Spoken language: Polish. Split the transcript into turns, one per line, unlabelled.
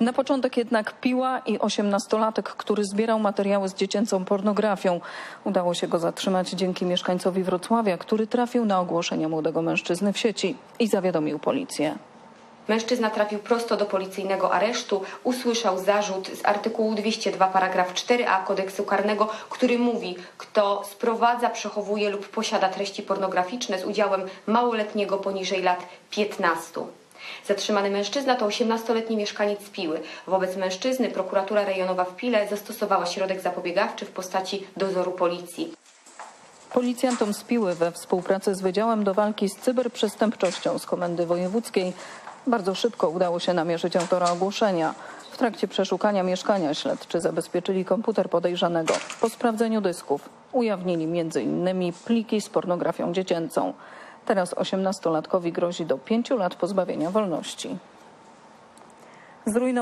Na początek jednak piła i osiemnastolatek, który zbierał materiały z dziecięcą pornografią. Udało się go zatrzymać dzięki mieszkańcowi Wrocławia, który trafił na ogłoszenia młodego mężczyzny w sieci i zawiadomił policję.
Mężczyzna trafił prosto do policyjnego aresztu, usłyszał zarzut z artykułu 202 paragraf 4a kodeksu karnego, który mówi, kto sprowadza, przechowuje lub posiada treści pornograficzne z udziałem małoletniego poniżej lat 15. Zatrzymany mężczyzna to 18-letni mieszkaniec Piły. Wobec mężczyzny prokuratura rejonowa w Pile zastosowała środek zapobiegawczy w postaci dozoru policji.
Policjantom z Piły we współpracy z Wydziałem do Walki z Cyberprzestępczością z Komendy Wojewódzkiej bardzo szybko udało się namierzyć autora ogłoszenia. W trakcie przeszukania mieszkania śledczy zabezpieczyli komputer podejrzanego. Po sprawdzeniu dysków ujawnili m.in. pliki z pornografią dziecięcą. Teraz 18-latkowi grozi do 5 lat pozbawienia wolności. Zrujnowany